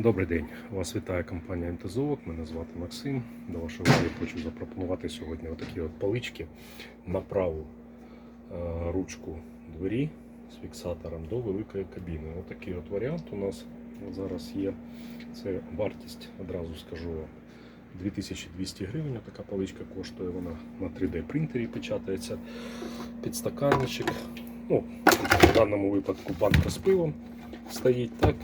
Добрий день, вас вітає компанія МТЗОВОК, мене звати Максим. До вашої уваги хочу запропонувати сьогодні отакі от палички на праву е, ручку двері з фіксатором до великої кабіни. Отакий от варіант у нас зараз є. Це вартість, одразу скажу вам. 2200 гривень така паличка коштує, вона на 3D принтері печатається. Підстаканничок. Ну, в даному випадку банка з пивом стоїть так.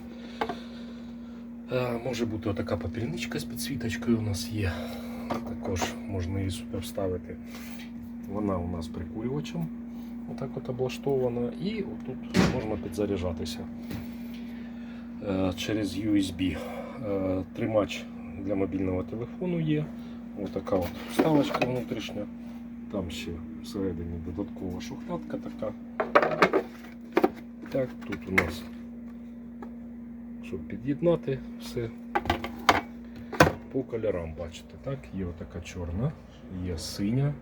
Е, Може бути отака попільничка з підсвіточкою у нас є. Також можна її сюди вставити. Вона у нас прикурювачем. Отак от облаштована. І отут можна підзаряджатися е, через USB. Е, Тримач для мобільного телефону є. Отака от вставочка внутрішня. Там ще всередині додаткова шухлядка така. Так, тут у нас щоб під'єднати все по кольорам, бачите, так? Є отака чорна, є синя,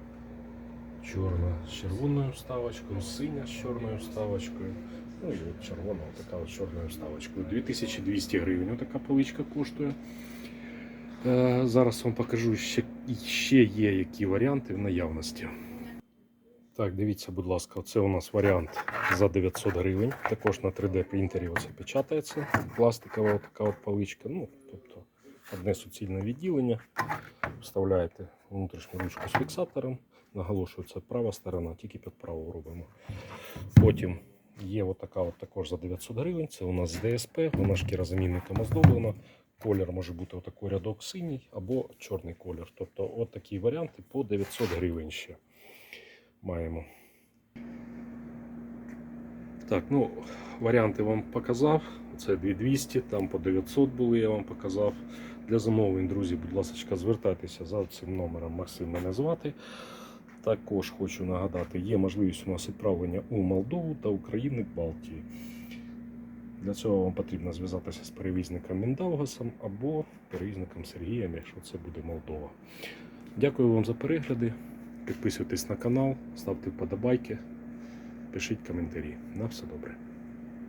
чорна з червоною вставочкою, синя з чорною вставочкою. Ну і от червона, така от чорною вставочкою. 2200 гривень отака поличка коштує. Е, Зараз вам покажу, ще, ще є які варіанти в наявності. Так, дивіться, будь ласка, це у нас варіант за 900 гривень. Також на 3D принтері оце печатається. Пластикова така от паличка. Ну, тобто одне суцільне відділення. Вставляєте внутрішню ручку з фіксатором. Наголошую, це права сторона, тільки під праву робимо. Потім є отака от також за 900 гривень. Це у нас з ДСП, вона шкірозамінником оздоблена. Колір може бути отакий рядок синій або чорний колір. Тобто от такі варіанти по 900 гривень ще маємо. Так, ну, варіанти вам показав. Це 2200, там по 900 були, я вам показав. Для замовлень, друзі, будь ласка, звертайтеся за цим номером. Максим мене звати. Також хочу нагадати, є можливість у нас відправлення у Молдову та України Балтії. Для цього вам потрібно зв'язатися з перевізником Міндалгасом або перевізником Сергієм, якщо це буде Молдова. Дякую вам за перегляди. Підписуйтесь на канал, ставте вподобайки, пишіть коментарі. На все добре.